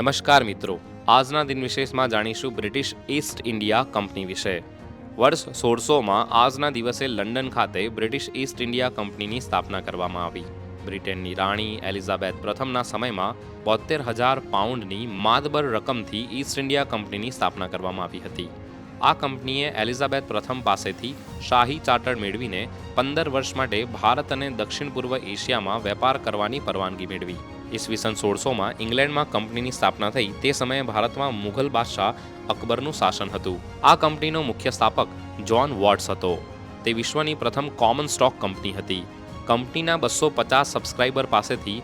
નમસ્કાર મિત્રો. આજના દિન વિશેષમાં જાણીશું બ્રિટિશ ઈસ્ટ ઇન્ડિયા કંપની વિશે. વર્ષ સોળસોમાં આજના દિવસે લંડન ખાતે બ્રિટિશ ઈસ્ટ ઇન્ડિયા કંપનીની સ્થાપના કરવામાં આવી. બ્રિટનની રાણી એલિઝાબેથ પ્રથમના સમયમાં બોતેર હજાર પાઉન્ડની માદબર રકમથી ઈસ્ટ ઇન્ડિયા કંપનીની સ્થાપના કરવામાં આવી હતી. આ કંપનીએ એલિઝાબેથ પ્રથમ પાસેથી શાહી ચાર્ટર મેળવીને પંદર વર્ષ માટે ભારત અને દક્ષિણ પૂર્વ એશિયામાં વેપાર કરવાની પરવાનગી મેળવી. ઈસવીસન સોળસોમાં ઇંગ્લેન્ડમાં કંપનીની સ્થાપના થઈ તે સમયે ભારતમાં મુઘલ બાદશાહ અકબરનું શાસન હતું. આ કંપનીનો મુખ્ય સ્થાપક જ્હોન વોટ્સ હતો. તે વિશ્વની પ્રથમ કોમન સ્ટોક કંપની હતી. કંપનીના બસો પચાસ સબસ્ક્રાઇબર પાસેથી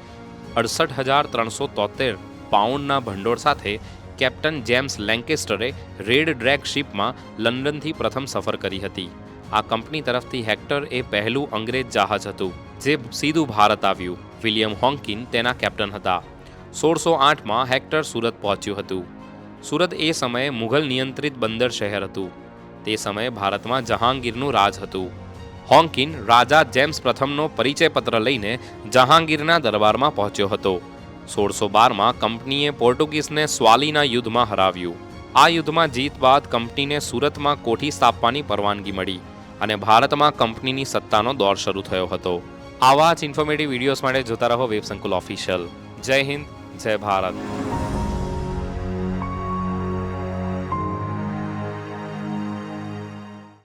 અડસઠ હજાર ત્રણસો તોતેર પાઉન્ડના ભંડોળ સાથે કેપ્ટન જેમ્સ લેન્કેસ્ટરે રેડ ડ્રેગ શિપમાં લંડનથી પ્રથમ સફર કરી હતી. આ કંપની તરફથી હેક્ટર એ પહેલું અંગ્રેજ જહાજ હતું, જે સીધું ભારત આવ્યું. વિલિયમ હોંકિન તેના કેપ્ટન હતા. સોળસો આઠમાં હેક્ટર સુરત પહોંચ્યું હતું. સુરત એ સમયે મુઘલ નિયંત્રિત બંદર શહેર હતું. તે સમયે ભારતમાં જહાંગીરનું રાજ હતું. હોંકિન રાજા જેમ્સ પ્રથમનો પરિચય પત્ર લઈને જહાંગીરના દરબારમાં પહોંચ્યો હતો. સોળસો બારમાં કંપનીએ પોર્ટુગીઝને સ્વાલીના યુદ્ધમાં હરાવ્યું. આ યુદ્ધમાં જીત બાદ કંપનીને સુરતમાં કોઠી સ્થાપવાની પરવાનગી મળી અને ભારતમાં કંપનીની સત્તાનો દોર શરૂ થયો હતો. આવા જ ઇન્ફોર્મેટિવ વિડીયોઝ માટે જોતા રહો વેબ સંકુલ ઓફિશિયલ જય હિન્દ, જય ભારત.